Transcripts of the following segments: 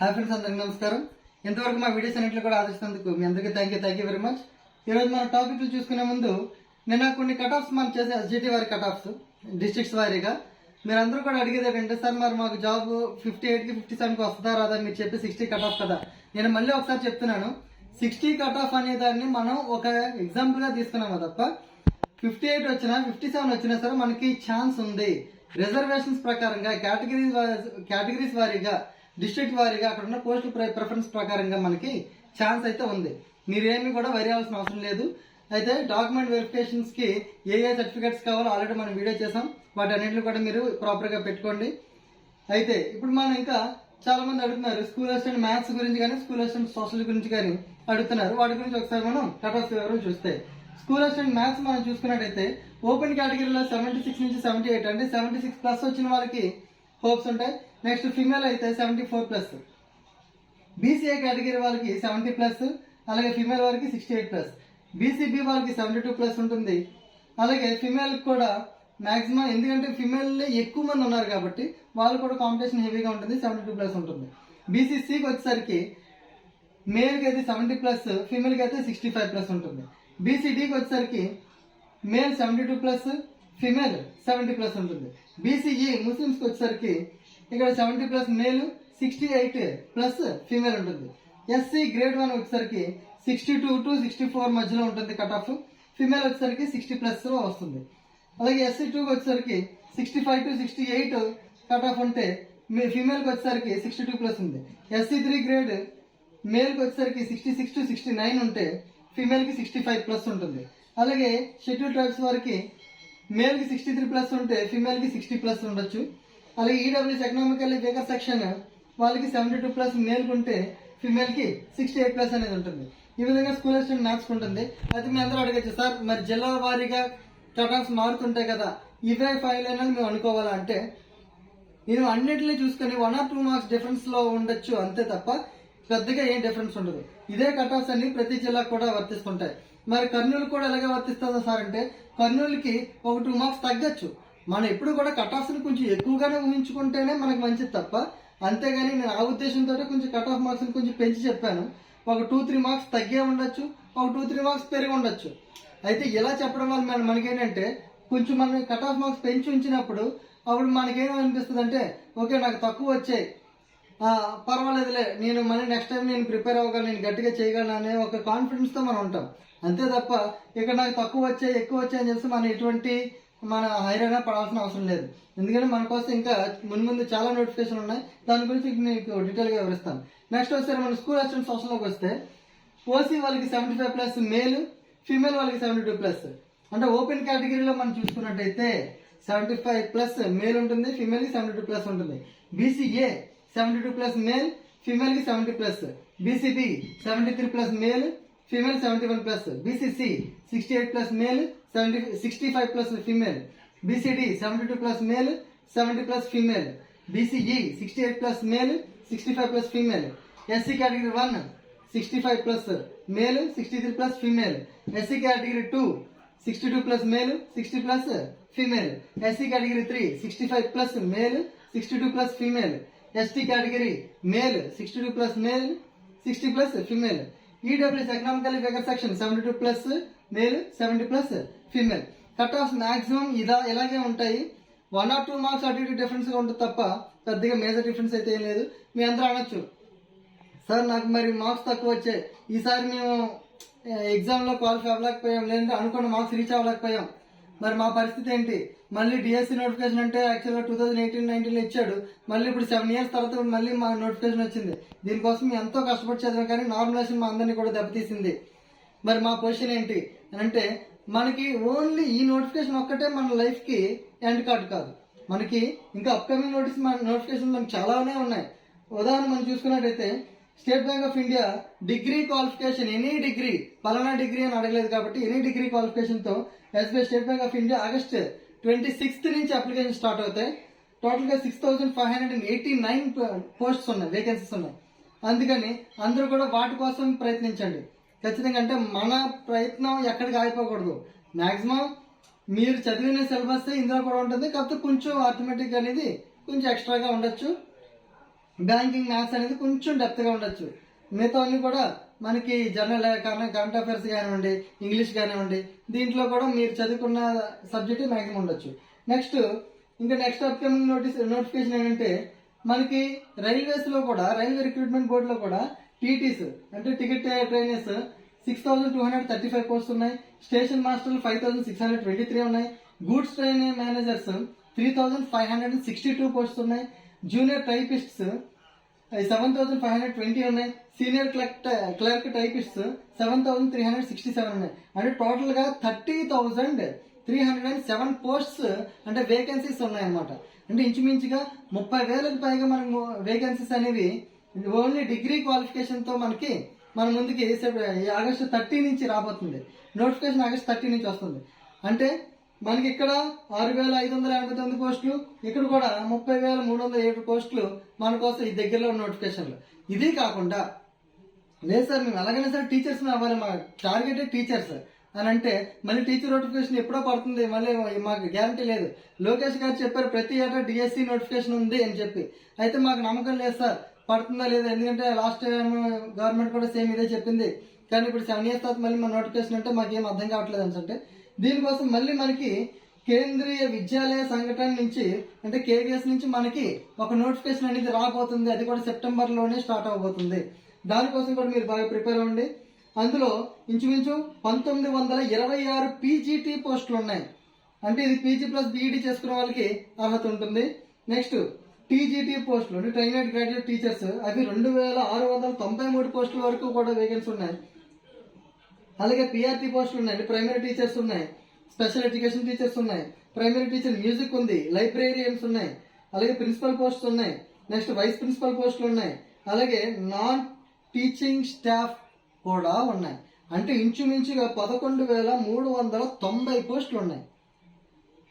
Hi friends అందరికీ నమస్కారం. ఇంతవరకు మా వీడియోస్ అన్నింటిలో కూడా ఆదరిస్తున్నందుకు మీ అందరికీ thank you thank you very much ఈరోజు మన టాపిక్లు చూసుకునే ముందు నిన్న కొన్ని కట్ ఆఫ్స్ మనం చేసే ఎస్జిటి వారి కట్ ఆఫ్స్ డిస్ట్రిక్ట్స్ వారీగా. మీరందరూ కూడా అడిగేది ఏంటంటే సార్ మరి మాకు జాబ్ ఫిఫ్టీ ఎయిట్కి ఫిఫ్టీ సెవెన్కి వస్తుందా రాదా? మీరు చెప్పి సిక్స్టీ కట్ ఆఫ్ కదా. నేను మళ్ళీ ఒకసారి చెప్తున్నాను. సిక్స్టీ కట్ ఆఫ్ అనే దాన్ని మనం ఒక ఎగ్జాంపుల్గా తీసుకున్నాము తప్ప ఫిఫ్టీ ఎయిట్ వచ్చినా ఫిఫ్టీ సెవెన్ వచ్చినా సరే మనకి ఛాన్స్ ఉంది. రిజర్వేషన్స్ ప్రకారంగా కేటగిరీస్ కేటగిరీస్ వారీగా డిస్ట్రిక్ట్ వారీగా అక్కడ ఉన్న పోస్టుల ప్రిఫరెన్స్ ప్రకారంగా మనకి ఛాన్స్ అయితే ఉంది. మీరేమీ కూడా వరి అవ్వాల్సిన అవసరం లేదు. అయితే డాక్యుమెంట్ వెరిఫికేషన్స్కి ఏ ఏ సర్టిఫికేట్స్ కావాలో ఆల్రెడీ మనం వీడియో చేసాం వాటి అన్నింటిని కూడా మీరు ప్రాపర్గా పెట్టుకోండి. అయితే ఇప్పుడు మనం ఇంకా చాలా మంది అడుగుతున్నారు స్కూల్ అసిస్టెంట్ మ్యాథ్స్ గురించి కానీ స్కూల్ అసిస్టెంట్ సోషల్ గురించి కానీ అడుగుతున్నారు. వాటి గురించి ఒకసారి మనం కటాఫ్ ఆఫ్ వివరం చూస్తే స్కూల్ అసిస్టెంట్ మ్యాథ్స్ మనం చూసుకున్నట్టయితే ఓపెన్ కేటగిరీలో సెవెంటీ సిక్స్ నుంచి సెవెంటీ ఎయిట్ అంటే సెవెంటీ సిక్స్ ప్లస్ వచ్చిన వాళ్ళకి హోప్స్ ఉంటాయి. నెక్స్ట్ ఫిమేల్ అయితే seventy four plus BCA category వాళ్ళకి సెవెంటీ ప్లస్ అలాగే ఫిమేల్ వారికి సిక్స్టీ ఎయిట్ ప్లస్ బీసీబీ వాళ్ళకి సెవెంటీ టూ ప్లస్ ఉంటుంది. అలాగే ఫిమేల్ కూడా మాక్సిమం ఎందుకంటే ఫిమేల్ ఎక్కువ మంది ఉన్నారు కాబట్టి వాళ్ళు కూడా కాంపిటీషన్ హెవీగా ఉంటుంది సెవెంటీ టూ ప్లస్ ఉంటుంది బీసీసీకి వచ్చేసరికి మేల్కి అయితే సెవెంటీ ప్లస్ ఫిమేల్కి అయితే సిక్స్టీ ఫైవ్ ప్లస్ ఉంటుంది బీసీడీకి వచ్చేసరికి male seventy two plus female seventy plus ఉంటుంది బీసీఈ ముస్లిమ్స్కి వచ్చేసరికి ఇక్కడ seventy plus male sixty eight plus female ఉంటుంది ఎస్సీ గ్రేడ్ వన్ వచ్చేసరికి sixty two to sixty four మధ్యలో ఉంటుంది కట్ ఆఫ్ ఫీమేల్ వచ్చేసరికి సిక్స్టీ ప్లస్లో వస్తుంది. అలాగే ఎస్సీ టూకి వచ్చేసరికి sixty five to sixty eight cut off ఉంటే మీ ఫిమేల్కి వచ్చేసరికి సిక్స్టీ టూ ప్లస్ ఉంది. ఎస్సీ త్రీ గ్రేడ్ మేల్కి వచ్చేసరికి sixty six to sixty nine ఉంటే ఫీమేల్కి సిక్స్టీ ఫైవ్ ప్లస్ ఉంటుంది. అలాగే షెడ్యూల్ ట్రైబ్స్ వారికి మేల్కి సిక్స్టీ త్రీ ప్లస్ ఉంటే ఫీమేల్కి సిక్స్టీ ప్లస్ ఉండొచ్చు. అలాగే ఈడబ్ల్యూఎస్ ఎకనామికల్ వీకర్ సెక్షన్ వాళ్ళకి సెవెంటీ టూ ప్లస్ మేల్కి ఉంటే ఫీమేల్కి సిక్స్టీ ఎయిట్ ప్లస్ అనేది ఉంటుంది. ఈ విధంగా స్కూల్ అసిస్టెంట్ మ్యాథ్స్ ఉంటుంది. అయితే మేము అందరూ అడగచ్చు సార్ మరి జిల్లా వారీగా కటాన్స్ మారుతుంటాయి కదా ఇవే ఫైవ్ అయినా మేము అనుకోవాలా? అంటే నేను అన్నింటినీ చూసుకొని వన్ ఆర్ టూ మార్క్స్ డిఫరెన్స్లో ఉండొచ్చు అంతే తప్ప పెద్దగా ఏం డిఫరెన్స్ ఉండదు. ఇదే కట్ అన్ని ప్రతి జిల్లాకు కూడా వర్తిస్తుంటాయి. మరి కర్నూలు కూడా ఎలాగే వర్తిస్తుందో సార్ అంటే కర్నూలుకి ఒక టూ మార్క్స్ తగ్గచ్చు. మనం ఎప్పుడు కూడా కట్ ఆఫ్స్ కొంచెం ఎక్కువగానే ఊహించుకుంటేనే మనకు మంచిది తప్ప. అంతేగాని నేను ఆ ఉద్దేశంతో కొంచెం కట్ ఆఫ్ మార్క్స్ని కొంచెం పెంచి చెప్పాను. ఒక టూ త్రీ మార్క్స్ తగ్గే ఉండొచ్చు ఒక టూ త్రీ మార్క్స్ పెరిగి ఉండొచ్చు. అయితే ఇలా చెప్పడం వల్ల మన మనకేంటంటే కొంచెం మనం కట్ ఆఫ్ మార్క్స్ పెంచి ఉంచినప్పుడు అప్పుడు మనకేం అనిపిస్తుంది అంటే ఓకే నాకు తక్కువ వచ్చాయి. పర్వాలేదులే నేను మళ్ళీ నెక్స్ట్ టైం నేను ప్రిపేర్ అవ్వగలను నేను గట్టిగా చేయగలను అనే ఒక కాన్ఫిడెన్స్తో మనం ఉంటాం. అంతే తప్ప ఇక్కడ నాకు తక్కువ వచ్చాయి ఎక్కువ వచ్చాయి అని చెప్పి మనం ఎటువంటి మన హైరాణ పడాల్సిన అవసరం లేదు. ఎందుకంటే మన కోసం ఇంకా ముందు ముందు చాలా నోటిఫికేషన్ ఉన్నాయి. దాని గురించి మీకు డీటెయిల్గా వివరిస్తాను. నెక్స్ట్ ఒకసారి మన స్కూల్ అసిస్టెంట్ సోషల్లోకి వస్తే ఓసీ వాళ్ళకి seventy five plus male female వాళ్ళకి సెవెంటీ టూ ప్లస్ అంటే ఓపెన్ కేటగిరీలో మనం చూసుకున్నట్టయితే సెవెంటీ ఫైవ్ ప్లస్ మేల్ ఉంటుంది ఫీమేల్కి సెవెంటీ టూ ప్లస్ ఉంటుంది. BCA seventy two plus male ఫీమేల్కి seventy plus BCB seventy three plus male female seventy one plus BCC sixty eight plus male seventy sixty five plus female BCD seventy two plus male seventy plus female BCE sixty eight plus male sixty five plus female SC category one sixty five plus male sixty three plus female SC category two sixty two plus male sixty plus female SC category three sixty five plus male sixty two plus female EWS economical figure section seventy two plus male seventy plus female cut off maximum ఇదా ఇలాగే ఉంటాయి. One or two marks అటు ఇటు డిఫరెన్స్గా ఉంటుంది తప్ప పెద్దగా major difference అయితే ఏం లేదు. మీ అందరూ అనొచ్చు. సార్ నాకు మరి మార్క్స్ తక్కువ వచ్చాయి. ఈసారి మేము ఎగ్జామ్లో క్వాలిఫై అవ్వలేకపోయాం. లేదంటే అనుకున్న మార్క్స్ రీచ్ అవ్వలేకపోయాం. మరి మా పరిస్థితి ఏంటి? మళ్ళీ డిఎస్సి నోటిఫికేషన్ అంటే యాక్చువల్గా టూ థౌసండ్ ఎయిటీన్ నైన్టీన్లో ఇచ్చాడు. మళ్ళీ ఇప్పుడు సెవెన్ ఇయర్స్ తర్వాత మళ్ళీ మా నోటిఫికేషన్ వచ్చింది. దీనికోసం ఎంతో కష్టపడి చదివాం కానీ నార్మలైజేషన్ మా అందరినీ కూడా దెబ్బతీసింది. మరి మా పొజిషన్ ఏంటి? అని అంటే మనకి ఓన్లీ ఈ నోటిఫికేషన్ ఒక్కటే మన లైఫ్కి ఎండ్ కార్డ్ కాదు. మనకి ఇంకా అప్కమింగ్ నోటీస్ నోటిఫికేషన్ మనకి చాలానే ఉన్నాయి. ఉదాహరణ మనం చూసుకున్నట్టయితే State Bank of India degree qualification any degree పలానా డిగ్రీ అని అడగలేదు కాబట్టి any degree క్వాలిఫికేషన్తో SBI State Bank of India August twenty sixth నుంచి అప్లికేషన్ స్టార్ట్ అవుతాయి. టోటల్గా six thousand five hundred and eighty nine posts ఉన్నాయి వేకెన్సీస్ ఉన్నాయి. అందుకని అందరూ కూడా వాటి కోసం ప్రయత్నించండి. ఖచ్చితంగా అంటే మన ప్రయత్నం ఎక్కడికి ఆగిపోకూడదు. మ్యాక్సిమం మీరు చదివిన సిలబస్ ఇందులో కూడా ఉంటుంది కాకపోతే కొంచెం ఆర్థమెటిక్ అనేది కొంచెం ఎక్స్ట్రాగా ఉండొచ్చు. బ్యాంకింగ్ మ్యాథ్స్ అనేది కొంచెం డెప్త్గా ఉండొచ్చు. మిగతా అన్ని కూడా మనకి జనరల్ కరెంట్ అఫైర్స్ కానివ్వండి ఇంగ్లీష్ కానివ్వండి దీంట్లో కూడా మీరు చదువుకున్న సబ్జెక్ట్ మ్యాక్సిమం ఉండొచ్చు. నెక్స్ట్ ఇంకా నెక్స్ట్ అప్కమింగ్ నోటీస్ నోటిఫికేషన్ ఏంటంటే మనకి రైల్వేస్లో కూడా రైల్వే రిక్రూట్మెంట్ బోర్డులో కూడా టీటీస్ అంటే ticket trainers six thousand two hundred thirty five post ఉన్నాయి. స్టేషన్ మాస్టర్లు five thousand six hundred twenty three ఉన్నాయి. Goods train managers three thousand five hundred sixty two post ఉన్నాయి. Junior typists seven thousand five hundred twenty ఉన్నాయి. Senior clerk clerk typist seven thousand three hundred sixty seven ఉన్నాయి. అంటే టోటల్గా thirty thousand three hundred and seven posts అంటే vacancies ఉన్నాయన్నమాట. అంటే ఇంచుమించుగా ముప్పై వేలకు పైగా మనకు వేకెన్సీస్ అనేవి ఓన్లీ డిగ్రీ క్వాలిఫికేషన్తో మనకి మన ముందుకి ఆగస్టు థర్టీ నుంచి రాబోతుంది. నోటిఫికేషన్ ఆగస్ట్ థర్టీ నుంచి వస్తుంది. అంటే మనకి ఇక్కడ ఆరు వేల ఐదు వందల ఎనభై తొమ్మిది పోస్టులు ఇక్కడ కూడా ముప్పై వేల మూడు వందల ఏడు పోస్టులు మన కోసం ఈ దగ్గరలో ఉన్న నోటిఫికేషన్లు. ఇది కాకుండా లేదు సార్ మేము ఎలాగైనా సరే టీచర్స్ అవ్వాలి మా టార్గెట్ టీచర్స్. అని అంటే మళ్ళీ టీచర్ నోటిఫికేషన్ ఎప్పుడో పడుతుంది మళ్ళీ మాకు గ్యారంటీ లేదు. లోకేష్ గారు చెప్పారు ప్రతి ఏటా డిఎస్సి నోటిఫికేషన్ ఉంది అని చెప్పి. అయితే మాకు నమ్మకం లేదు సార్ పడుతుందా లేదా? ఎందుకంటే లాస్ట్ టైం గవర్నమెంట్ కూడా సేమ్ ఇదే చెప్పింది. కానీ ఇప్పుడు సెవెన్ ఇయర్స్ తర్వాత మళ్ళీ మన నోటిఫికేషన్ అంటే మాకు ఏం అర్థం కావట్లేదు అంటే దీనికోసం మళ్ళీ మనకి కేంద్రీయ విద్యాలయ సంఘటన నుంచి అంటే కేవీఎస్ నుంచి మనకి ఒక నోటిఫికేషన్ అనేది రాబోతుంది. అది కూడా సెప్టెంబర్లోనే స్టార్ట్ అవబోతుంది. దానికోసం కూడా మీరు బాగా ప్రిపేర్ అవ్వండి. అందులో ఇంచుమించు పంతొమ్మిది వందల ఇరవై ఆరు పీజీటీ పోస్టులు ఉన్నాయి. అంటే ఇది పీజీ ప్లస్ బీఈడి చేసుకున్న వాళ్ళకి అర్హత ఉంటుంది. నెక్స్ట్ టీజీటీ పోస్టులు అంటే ట్రైనెడ్ గ్రాడ్యుయేట్ టీచర్స్ అవి రెండు వేల ఆరు వందల తొంభై మూడు పోస్టుల వరకు కూడా వేకెన్సీ ఉన్నాయి. అలాగే పిఆర్టీ పోస్టులు ఉన్నాయి. ప్రైమరీ టీచర్స్ ఉన్నాయి. స్పెషల్ ఎడ్యుకేషన్ టీచర్స్ ఉన్నాయి. ప్రైమరీ టీచర్ మ్యూజిక్ ఉంది. లైబ్రేరియన్స్ ఉన్నాయి. అలాగే ప్రిన్సిపల్ పోస్టులు ఉన్నాయి. నెక్స్ట్ వైస్ ప్రిన్సిపల్ పోస్టులు ఉన్నాయి. అలాగే నాన్ టీచింగ్ స్టాఫ్ కూడా ఉన్నాయి. అంటే ఇంచుమించుగా పదకొండు వేల మూడు వందల తొంభై పోస్టులు ఉన్నాయి.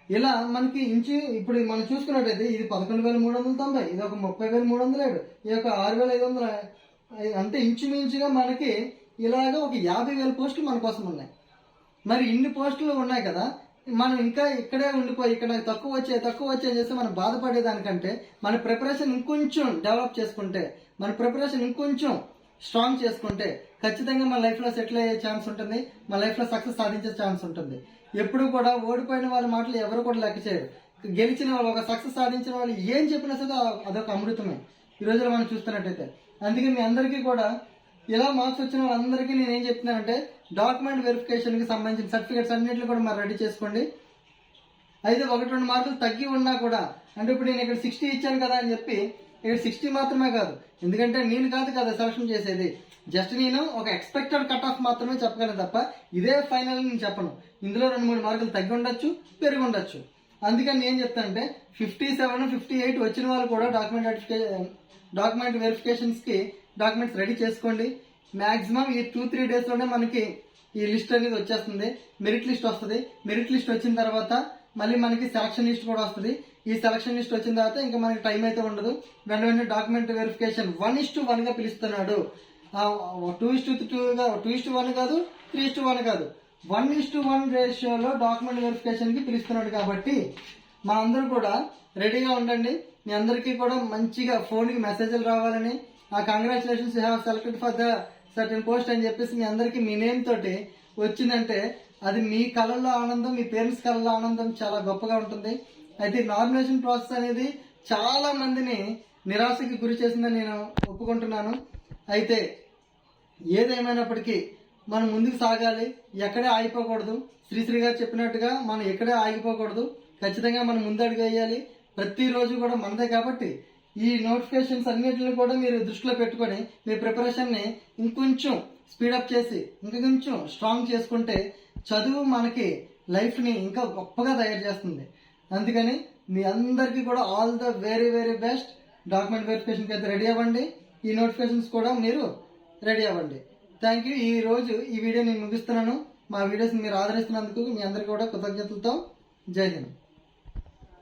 ఇలా మనకి ఇంచు ఇప్పుడు మనం చూసుకున్నట్టయితే ఇది పదకొండు వేల మూడు వందల తొంభై ఇది ఒక ముప్పై వేల మూడు వందల ఏడు ఈ యొక్క ఆరు వేల ఐదు వందల అంటే ఇంచుమించుగా మనకి ఇలాగ ఒక యాభై వేల పోస్టులు మన కోసం ఉన్నాయి. మరి ఇన్ని పోస్టులు ఉన్నాయి కదా మనం ఇంకా ఇక్కడే ఉండిపోయి ఇక్కడ నాకు తక్కువ వచ్చే తక్కువ వచ్చే చేస్తే మనం బాధపడేదానికంటే మన ప్రిపరేషన్ ఇంకొంచెం డెవలప్ చేసుకుంటే మన ప్రిపరేషన్ ఇంకొంచెం స్ట్రాంగ్ చేసుకుంటే ఖచ్చితంగా మన లైఫ్లో సెటిల్ అయ్యే ఛాన్స్ ఉంటుంది మన లైఫ్లో సక్సెస్ సాధించే ఛాన్స్ ఉంటుంది. ఎప్పుడు కూడా ఓడిపోయిన వాళ్ళ మాటలు ఎవరు కూడా లెక్క చేయరు. గెలిచిన వాళ్ళు ఒక సక్సెస్ సాధించిన వాళ్ళు ఏం చెప్పినా సరే అదొక అమృతమే. ఈ రోజులో మనం చూస్తున్నట్టయితే. అందుకే మీ అందరికీ కూడా ఇలా మార్క్స్ వచ్చిన వాళ్ళందరికీ నేను ఏం చెప్తున్నానంటే డాక్యుమెంట్ వెరిఫికేషన్కి సంబంధించిన సర్టిఫికేట్స్ అన్నింటిని కూడా మరి రెడీ చేసుకోండి. అయితే ఒకటి రెండు మార్కులు తగ్గి ఉన్నా కూడా అంటే ఇప్పుడు నేను ఇక్కడ సిక్స్టీ ఇచ్చాను కదా అని చెప్పి ఇక్కడ సిక్స్టీ మాత్రమే కాదు. ఎందుకంటే నేను కాదు కదా సెలక్షన్ చేసేది. జస్ట్ నేను ఒక ఎక్స్పెక్టెడ్ కట్ ఆఫ్ మాత్రమే చెప్పగలను తప్ప ఇదే ఫైనల్ నేను చెప్పను. ఇందులో రెండు మూడు మార్కులు తగ్గి ఉండొచ్చు పెరిగి ఉండొచ్చు. అందుకని నేను చెప్తానంటే ఫిఫ్టీ సెవెన్ ఫిఫ్టీ ఎయిట్ వచ్చిన వాళ్ళు కూడా డాక్యుమెంట్ డాక్యుమెంట్ వెరిఫికేషన్స్కి డాక్యుమెంట్స్ రెడీ చేసుకోండి. మ్యాక్సిమం ఈ టూ త్రీ డేస్లోనే మనకి ఈ లిస్ట్ అనేది వచ్చేస్తుంది. మెరిట్ లిస్ట్ వస్తుంది. మెరిట్ లిస్ట్ వచ్చిన తర్వాత మళ్ళీ మనకి సెలక్షన్ లిస్ట్ కూడా వస్తుంది. ఈ సెలక్షన్ లిస్ట్ వచ్చిన తర్వాత ఇంకా మనకి టైం అయితే ఉండదు. వెంట వెంటనే document verification one is to వన్గా పిలుస్తున్నాడు. టూ ఇస్ టు టూగా టూ ఇస్ టు వన్ కాదు త్రీ ఇస్ టు వన్ కాదు. వన్ ఇస్ టు వన్ రేషియోలో డాక్యుమెంట్ వెరిఫికేషన్కి పిలుస్తున్నాడు కాబట్టి మా అందరూ కూడా రెడీగా ఉండండి. మీ అందరికీ కూడా మంచిగా ఫోన్కి మెసేజ్లు రావాలని congratulations you have selected for the certain post అని చెప్పేసి మీ అందరికీ మీ నేమ్ తోటి వచ్చిందంటే అది మీ కళల్లో ఆనందం మీ పేరెంట్స్ కళల్లో ఆనందం చాలా గొప్పగా ఉంటుంది. అయితే నామినేషన్ ప్రాసెస్ అనేది చాలా మందిని నిరాశకి గురి చేసిందని నేను ఒప్పుకుంటున్నాను. అయితే ఏదేమైనప్పటికీ మనం ముందుకు సాగాలి. ఎక్కడే ఆగిపోకూడదు. శ్రీశ్రీ గారు చెప్పినట్టుగా మనం ఎక్కడే ఆగిపోకూడదు. ఖచ్చితంగా మనం ముందడుగు వేయాలి. ప్రతిరోజు కూడా మనదే కాబట్టి ఈ నోటిఫికేషన్స్ అన్నిటిని కూడా మీరు దృష్టిలో పెట్టుకొని మీ ప్రిపరేషన్ని ఇంకొంచెం స్పీడప్ చేసి ఇంకా కొంచెం స్ట్రాంగ్ చేసుకుంటే చదువు మనకి లైఫ్ని ఇంకా గొప్పగా తయారు చేస్తుంది. అందుకని మీ అందరికీ కూడా all the very very best. Document వెరిఫికేషన్కి అయితే రెడీ అవ్వండి. ఈ నోటిఫికేషన్స్ కూడా మీరు రెడీ అవ్వండి. Thank you. ఈ రోజు ఈ వీడియో నేను ముగిస్తున్నాను. మా వీడియోస్ మీరు ఆదరిస్తున్నందుకు మీ అందరికీ కూడా కృతజ్ఞతలతో జై హింద్.